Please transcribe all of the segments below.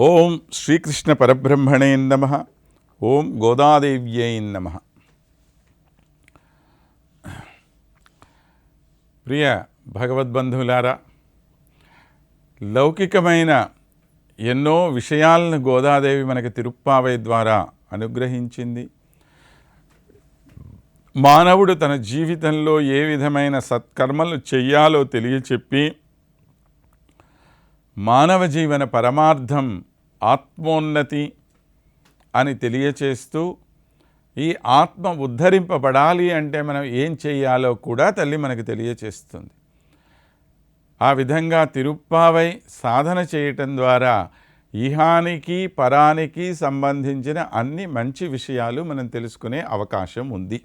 ఓం శ్రీకృష్ణ పరబ్రహ్మణే నమ. ఓం గోదాదేవ్యై నమ. ప్రియ భగవద్బంధువులారా లౌకికమైన ఎన్నో విషయాలను గోదాదేవి మనకి తిరుప్పావై ద్వారా అనుగ్రహించింది. మానవుడు తన జీవితంలో ఏ విధమైన సత్కర్మలు చెయ్యాలో తెలియచెప్పి మానవ జీవన పరమార్థం ఆత్మోన్నతి అని తెలియచేస్తూ ఈ ఆత్మ ఉద్ధరింపబడాలి అంటే మనం ఏం చేయాలో కూడా తల్లి మనకు తెలియచేస్తుంది. ఆ విధంగా తిరుప్పావై సాధన చేయటం ద్వారా ఇహానికి పరానికి సంబంధించిన అన్ని మంచి విషయాలు మనం తెలుసుకునే అవకాశం ఉంది.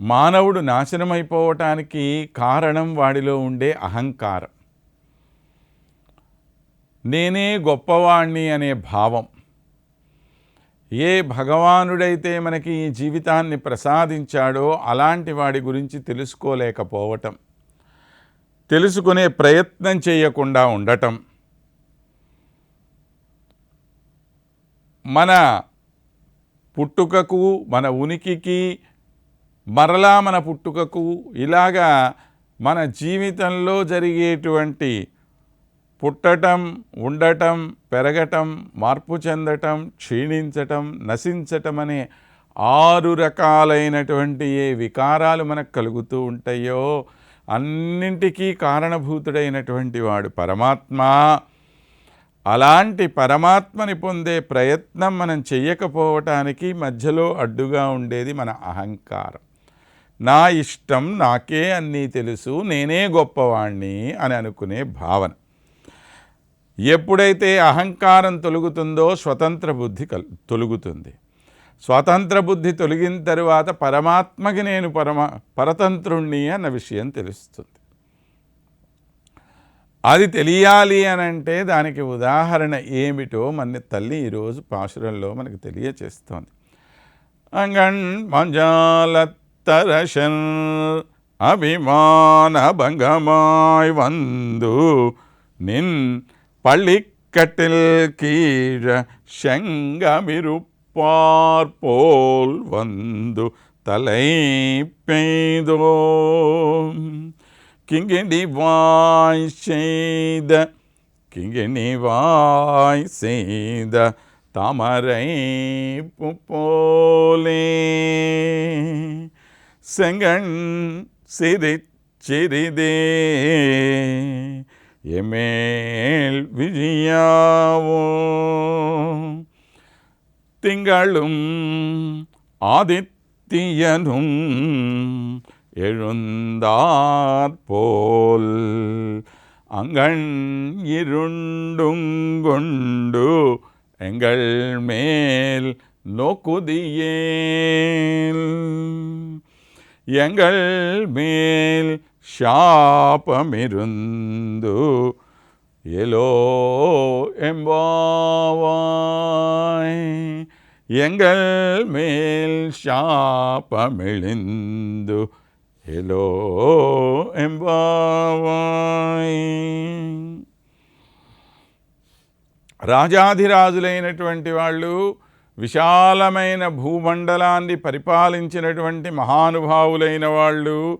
మానవుడు నాశనమైపోవటానికి కారణం వాడిలో ఉండే అహంకారం. నేనే గొప్పవాణ్ణి అనే భావం. ఏ భగవానుడైతే మనకి ఈ జీవితాన్ని ప్రసాదించాడో అలాంటి వాడి గురించి తెలుసుకోలేకపోవటం. తెలుసుకునే ప్రయత్నం చేయకుండా ఉండటం. మన పుట్టుకకు మన ఉనికికి మరలా మన పుట్టుకకు ఇలాగా మన జీవితంలో జరిగేటువంటి పుట్టటం ఉండటం పెరగటం మార్పు చెందటం క్షీణించటం నశించటం అనే ఆరు రకాలైనటువంటి ఏ వికారాలు మనకు కలుగుతూ ఉంటాయో అన్నింటికీ కారణభూతుడైనటువంటి వాడు పరమాత్మ. అలాంటి పరమాత్మని పొందే ప్రయత్నం మనం చెయ్యకపోవటానికి మధ్యలో అడ్డుగా ఉండేది మన అహంకారం. నా ఇష్టం నాకే అన్నీ తెలుసు నేనే గొప్పవాణ్ణి అని అనుకునే భావన. ఎప్పుడైతే అహంకారం తొలుగుతుందో స్వతంత్ర బుద్ధి కల్ తొలుగుతుంది. స్వతంత్ర బుద్ధి తొలగిన తరువాత పరమాత్మకి నేను పరమ పరతంత్రుణ్ణి అన్న విషయం తెలుస్తుంది. అది తెలియాలి అని అంటే దానికి ఉదాహరణ ఏమిటో మన తల్లి ఈరోజు పాశురంలో మనకు తెలియచేస్తోంది. అంగణ్ మంజాలత్తరశన్ అభిమాన భంగమాయ్ వందు నిన్ பள்ளிக்கட்டில் கீழ செங்கமிருப்பார் போல் வந்து தலை பெய்தோ. கிங்கிணி வாய் செய்த கிங்கிணி வாய் செய்த தாமரை போலே. செங்கண் சிரி சிறிதே எமேல் விஜயாவோ திங்களும் ஆதித்தியனும் எழுந்தாற்போல் அங்கண் இருண்டும் கொண்டு எங்கள் மேல் நோக்குதியேல். எங்கள் மேல் శాపమిరుందు. ఎలో ఎంబావాయ్ ఎంగల్ మేల్ శాపమిళిందు. ఎలో ఎంబావాయ్. రాజాధిరాజులైనటువంటి వాళ్ళు విశాలమైన భూమండలాన్ని పరిపాలించినటువంటి మహానుభావులైన వాళ్ళు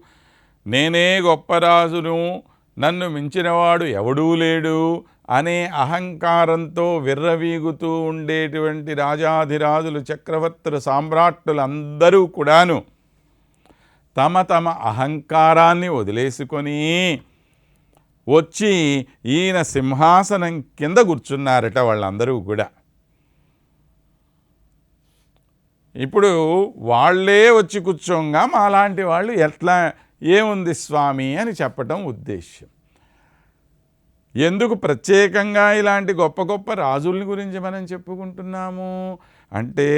నేనే గొప్ప రాజును నన్ను మించినవాడు ఎవడూ లేడు అనే అహంకారంతో విర్రవీగుతూ ఉండేటువంటి రాజాధిరాజులు చక్రవర్తులు సామ్రాట్టులు అందరూ కూడాను తమ తమ అహంకారాన్ని వదిలేసుకొని వచ్చి ఈయన సింహాసనం కింద కూర్చున్నారట వాళ్ళందరూ కూడా. ఇప్పుడు వాళ్ళే వచ్చి కూర్చోంగా మాలాంటి వాళ్ళు ఎట్లా ఏముంది స్వామి అని చెప్పటం ఉద్దేశ్యం. ఎందుకు ప్రత్యేకంగా ఇలాంటి గొప్ప గొప్ప రాజుల్ని గురించి మనం చెప్పుకుంటున్నాము? అంటే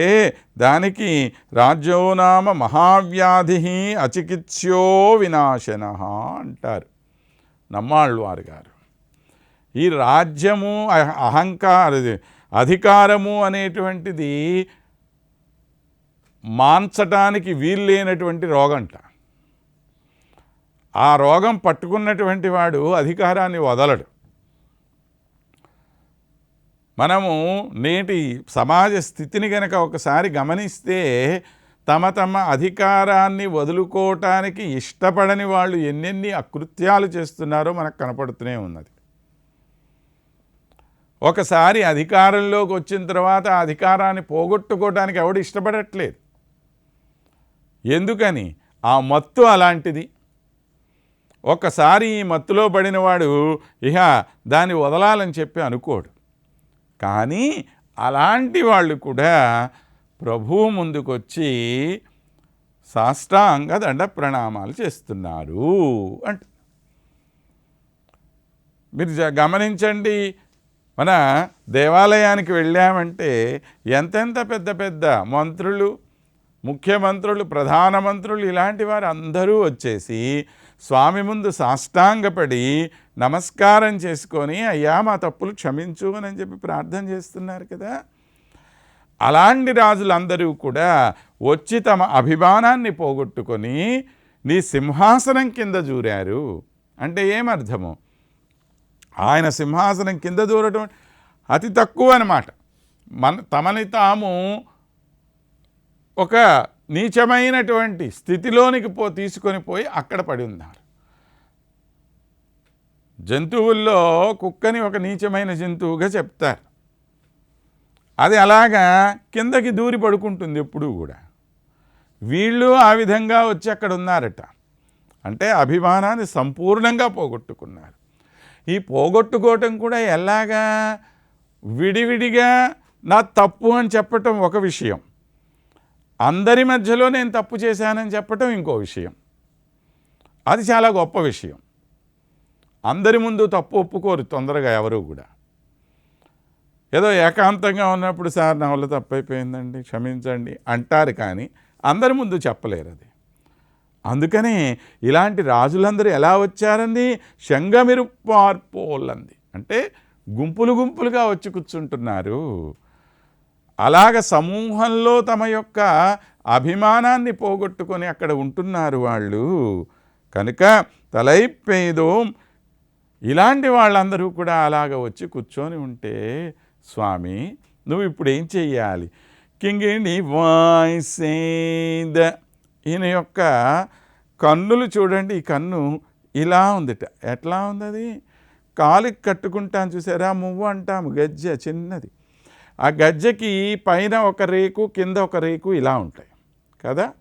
దానికి రాజ్యోనామ మహావ్యాధి అచికిత్స్యో వినాశన అంటారు నమ్మాళ్ళవారు గారు ఈ రాజ్యము అహంకార అధికారము అనేటువంటిది మాన్చటానికి వీల్లేనటువంటి రోగంట. ఆ రోగం పట్టుకున్నటువంటి వాడు అధికారాన్ని వదలడు. మనము నేటి సమాజ స్థితిని గనక ఒకసారి గమనిస్తే తమ తమ అధికారాన్ని వదులుకోవటానికి ఇష్టపడని వాళ్ళు ఎన్నెన్ని అకృత్యాలు చేస్తున్నారో మనకు కనపడుతూనే ఉన్నది. ఒకసారి అధికారంలోకి వచ్చిన తర్వాత ఆ అధికారాన్ని పోగొట్టుకోవడానికి ఎవడు ఇష్టపడట్లేదు. ఎందుకని? ఆ మత్తు అలాంటిది. ఒక్కసారి ఈ మత్తులో పడినవాడు ఇహ దాన్ని వదలాలని చెప్పి అనుకోడు. కానీ అలాంటి వాళ్ళు కూడా ప్రభువు ముందుకొచ్చి సాష్టాంగ దండ ప్రణామాలు చేస్తున్నారు అంట. మీరు జ- గమనించండి మన దేవాలయానికి వెళ్ళామంటే ఎంతెంత పెద్ద పెద్ద మంత్రులు ముఖ్యమంత్రులు ప్రధానమంత్రులు ఇలాంటి వారు అందరూ వచ్చేసి స్వామి ముందు సాష్టాంగపడి నమస్కారం చేసుకొని అయ్యా మా తప్పులు క్షమించు అని చెప్పి ప్రార్థన చేస్తున్నారు కదా. అలాంటి రాజులందరూ కూడా వచ్చి తమ అభిమానాన్ని పోగొట్టుకొని నీ సింహాసనం కింద జూరారు అంటే ఏమర్థము? ఆయన సింహాసనం కింద దూరటం అతి తక్కువ అనమాట మన తమని తాము ఒక నీచమైనటువంటి స్థితిలోనికి పో తీసుకొని పోయి అక్కడ పడి ఉన్నారు. జంతువుల్లో కుక్కని ఒక నీచమైన జంతువుగా చెప్తారు. అది అలాగా కిందకి దూరి పడుకుంటుంది ఎప్పుడూ కూడా. వీళ్ళు ఆ విధంగా వచ్చి అక్కడ ఉన్నారట. అంటే అభిమానాన్ని సంపూర్ణంగా పోగొట్టుకున్నారు. ఈ పోగొట్టుకోవటం కూడా ఎలాగా విడివిడిగా నా తప్పు అని చెప్పటం ఒక విషయం. అందరి మధ్యలో నేను తప్పు చేశానని చెప్పటం ఇంకో విషయం. అది చాలా గొప్ప విషయం. అందరి ముందు తప్పు ఒప్పుకోరు తొందరగా ఎవరు కూడా. ఏదో ఏకాంతంగా ఉన్నప్పుడు సార్ నా వల్ల తప్పైపోయిందండి క్షమించండి అంటారు కానీ అందరి ముందు చెప్పలేరు అది. అందుకనే ఇలాంటి రాజులందరూ ఎలా వచ్చారంది? శంగమిరుప్పార్పోలంది అంటే గుంపులు గుంపులుగా వచ్చి కూర్చుంటున్నారు. అలాగ సమూహంలో తమ యొక్క అభిమానాన్ని పోగొట్టుకొని అక్కడ ఉంటున్నారు వాళ్ళు. కనుక తలైపేదో ఇలాంటి వాళ్ళందరూ కూడా అలాగ వచ్చి కూర్చొని ఉంటే స్వామి నువ్వు ఇప్పుడు ఏం చెయ్యాలి? కింగిణి వాయిసేద. ఈయన యొక్క కన్నులు చూడండి ఈ కన్ను ఇలా ఉందిట. ఎట్లా ఉంది అది కాలుకి కట్టుకుంటాను చూసారా? మువ్వ అంటాము గజ్జ చిన్నది. ఆ గజ్జకి పైన ఒక రేకు కింద ఒక రేకు ఇలా ఉంటాయి. కదా?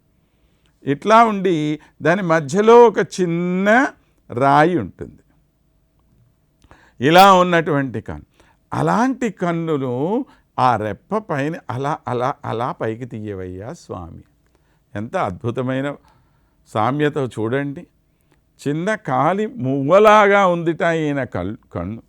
ఇట్లా ఉండి దాని మధ్యలో ఒక చిన్న రాయి ఉంటుంది. ఇలా ఉన్నటువంటి కన్ను. అలాంటి కన్నును ఆ రెప్ప పైన అలా అలా అలా పైకి తీయవయ్యా స్వామి. ఎంత అద్భుతమైన సామ్యత చూడండి. చిన్న కాలి మువ్వలాగా ఉందిట ఈయన కళ్ళు కన్ను.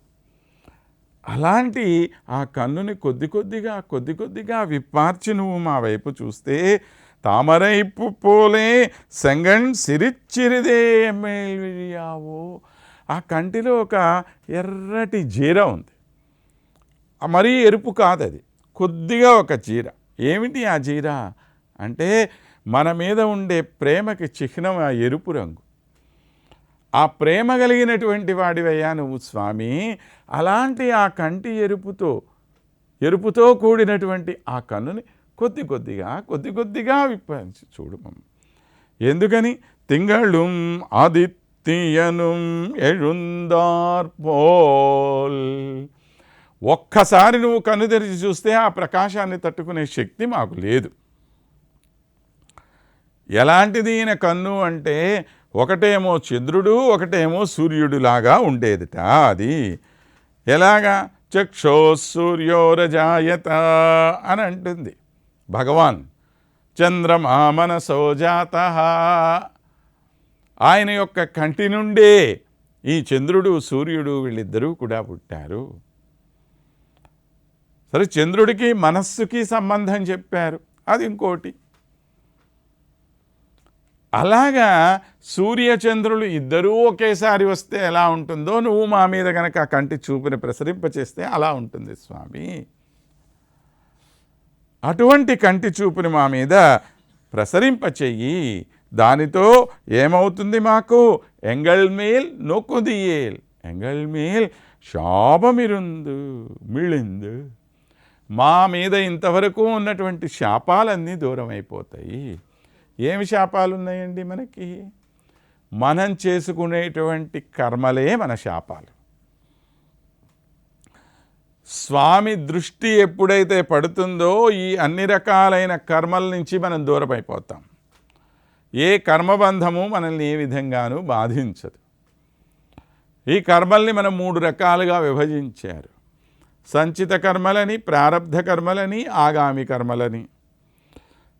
అలాంటి ఆ కన్నుని కొద్ది కొద్దిగా కొద్ది కొద్దిగా విప్పార్చి నువ్వు మా వైపు చూస్తే తామరైపు పోలే సెంగన్ సిరిచ్చిరిదే మేల్వియావో ఆ కంటిలో ఒక ఎర్రటి జీర ఉంది. మరీ ఎరుపు కాదు అది కొద్దిగా ఒక జీర. ఏమిటి ఆ జీర? అంటే మన మీద ఉండే ప్రేమకి చిహ్నం ఆ ఎరుపు రంగు. ఆ ప్రేమ కలిగినటువంటి వాడివయ్యా నువ్వు స్వామి. అలాంటి ఆ కంటి ఎరుపుతో ఎరుపుతో కూడినటువంటి ఆ కన్నుని కొద్ది కొద్దిగా కొద్ది కొద్దిగా విప్పించి చూడు ఎందుకని? తింగళ్ళు ఆదిత్యను ఎడుందార్పోల్ ఒక్కసారి నువ్వు కన్ను తెరిచి చూస్తే ఆ ప్రకాశాన్ని తట్టుకునే శక్తి మాకు లేదు. ఎలాంటిది ఈయన కన్ను అంటే ఒకటేమో చంద్రుడు ఒకటేమో సూర్యుడులాగా ఉండేదిట అది. ఎలాగా? చక్షో సూర్యోరజాయత అని అంటుంది. భగవాన్ చంద్రమా మనసో జాత. ఆయన యొక్క కంటి నుండే ఈ చంద్రుడు సూర్యుడు వీళ్ళిద్దరూ కూడా పుట్టారు. సరే చంద్రుడికి మనస్సుకి సంబంధం చెప్పారు. అది ఇంకోటి. అలాగా సూర్యచంద్రులు ఇద్దరూ ఒకేసారి వస్తే ఎలా ఉంటుందో నువ్వు మా మీద కనుక ఆ కంటి చూపుని ప్రసరింపచేస్తే అలా ఉంటుంది స్వామి. అటువంటి కంటి చూపుని మా మీద ప్రసరింపచేయి. దానితో ఏమవుతుంది మాకు? ఎంగల్మేల్ నొక్కుదియేల్. ఎంగల్మేల్ శాపమిరుందు మిళిందు. మా మీద ఇంతవరకు ఉన్నటువంటి శాపాలన్నీ దూరం అయిపోతాయి ఏమి శాపాలు ఉన్నాయండి మనకి? మనం చేసుకునేటువంటి కర్మలే మన శాపాలు. స్వామి దృష్టి ఎప్పుడైతే పడుతుందో ఈ అన్ని రకాలైన కర్మల నుంచి మనం దూరమైపోతాం. ఏ కర్మబంధము మనల్ని ఏ విధంగానూ బాధించదు. ఈ కర్మల్ని మనం మూడు రకాలుగా విభజించారు. సంచిత కర్మలని ప్రారబ్ధ కర్మలని ఆగామి కర్మలని.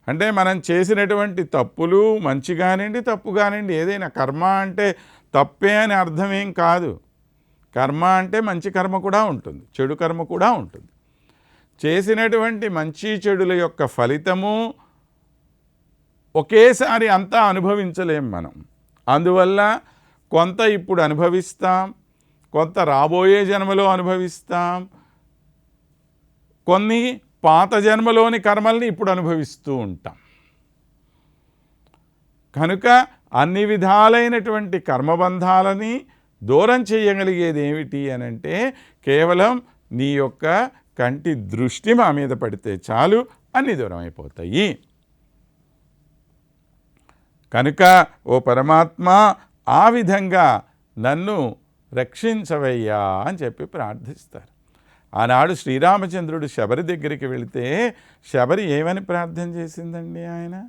అంటే మనం చేసినటువంటి తప్పులు మంచి కానివ్వండి తప్పు కానివ్వండి ఏదైనా కర్మ అంటే తప్పే అని అర్థమేం కాదు. కర్మ అంటే మంచి కర్మ కూడా ఉంటుంది చెడు కర్మ కూడా ఉంటుంది. చేసినటువంటి మంచి చెడుల యొక్క ఫలితము ఒకేసారి అంతా అనుభవించలేం మనం. అందువల్ల కొంత ఇప్పుడు అనుభవిస్తాం కొంత రాబోయే జన్మలో అనుభవిస్తాం. కొన్ని పాత జన్మలోని కర్మల్ని ఇప్పుడు అనుభవిస్తూ ఉంటాం. కనుక అన్ని విధాలైనటువంటి కర్మబంధాలని దూరం చేయగలిగేది ఏమిటి అని అంటే కేవలం నీ యొక్క కంటి దృష్టి మా మీద పడితే చాలు అన్ని దూరం అయిపోతాయి. కనుక ఓ పరమాత్మ ఆ విధంగా నన్ను రక్షించవయ్యా అని చెప్పి ప్రార్థిస్తారు. ఆనాడు శ్రీరామచంద్రుడు శబరి దగ్గరికి వెళితే శబరి ఏమని ప్రార్థన చేసిందండి ఆయన?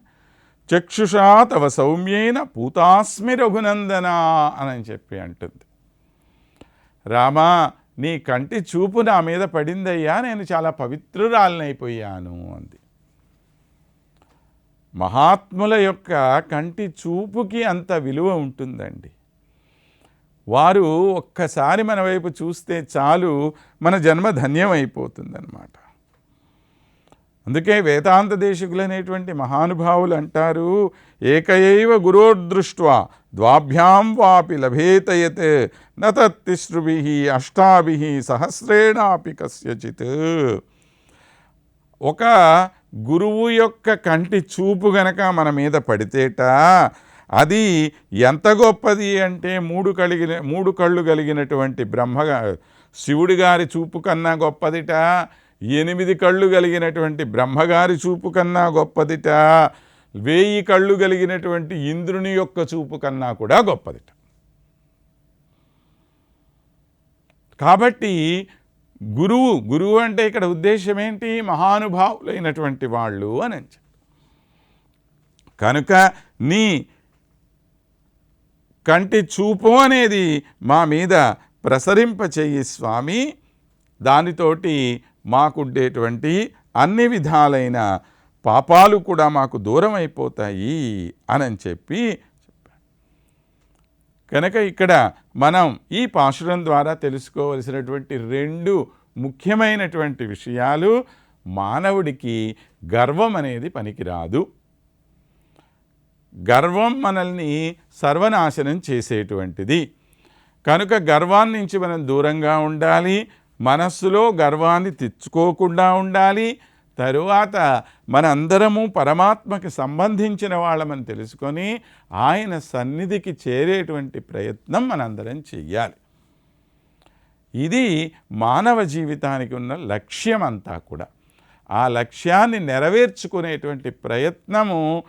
చక్షుషా తవ సౌమ్యేన పూతాస్మి రఘునందన అని చెప్పి అంటుంది. రామా నీ కంటి చూపు నా మీద పడిందయ్యా నేను చాలా పవిత్రురాలనైపోయాను అంది. మహాత్ముల యొక్క కంటి చూపుకి అంత విలువ ఉంటుందండి. వారు ఒక్కసారి మన వైపు చూస్తే చాలు మన జన్మ ధన్యమైపోతుందన్నమాట. అందుకే వేదాంత దేశికులు అనేటువంటి మహానుభావులు అంటారు ఏకయైవ గురోర్దృష్ట్వా ద్వాభ్యాం వాపి లభేతయత్ నతత్తిశ్రుభి అష్టాభి సహస్రేణాపి కస్యచిత్. ఒక గురువు యొక్క కంటి చూపు గనక మన మీద పడితేట అది ఎంత గొప్పది అంటే మూడు కలిగిన మూడు కళ్ళు కలిగినటువంటి బ్రహ్మగా శివుడి గారి చూపు కన్నా గొప్పదిట ఎనిమిది కళ్ళు కలిగినటువంటి బ్రహ్మగారి చూపు కన్నా గొప్పదిట వేయి కళ్ళు కలిగినటువంటి ఇంద్రుని యొక్క చూపు కన్నా కూడా గొప్పదిట. కాబట్టి గురువు గురువు అంటే ఇక్కడ ఉద్దేశం ఏంటి? మహానుభావులైనటువంటి వాళ్ళు అని చెప్పి. కనుక నీ కంటి చూపు అనేది మా మీద ప్రసరింపచేయి స్వామి. దానితోటి మాకుండేటువంటి అన్ని విధాలైన పాపాలు కూడా మాకు దూరం అయిపోతాయి అని చెప్పి కనుక ఇక్కడ మనం ఈ పాశురం ద్వారా తెలుసుకోవలసినటువంటి రెండు ముఖ్యమైనటువంటి విషయాలు మానవుడికి గర్వం అనేది పనికిరాదు. గర్వం మనల్ని సర్వనాశనం చేసేటువంటిది. కనుక గర్వాన్ని నుంచి మనం దూరంగా ఉండాలి మనస్సులో గర్వాన్ని తెచ్చుకోకుండా ఉండాలి తరువాత మనందరము పరమాత్మకి సంబంధించిన వాళ్ళమని తెలుసుకొని ఆయన సన్నిధికి చేరేటువంటి ప్రయత్నం మనందరం చెయ్యాలి. ఇది మానవ జీవితానికి ఉన్న లక్ష్యం అంతా కూడా. ఆ లక్ష్యాన్ని నెరవేర్చుకునేటువంటి ప్రయత్నము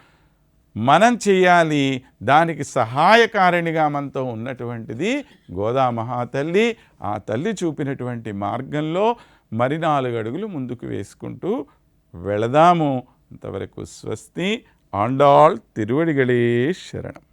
మనం చేయాలి దానికి సహాయకారిణిగా మనతో ఉన్నటువంటిది గోదా మహాతల్లి ఆ తల్లి చూపినటువంటి మార్గంలో మరి నాలుగు అడుగులు ముందుకు వేసుకుంటూ వెళదాము. అంతవరకు స్వస్తి. ఆండాళ్ తిరువడిగళే శరణం.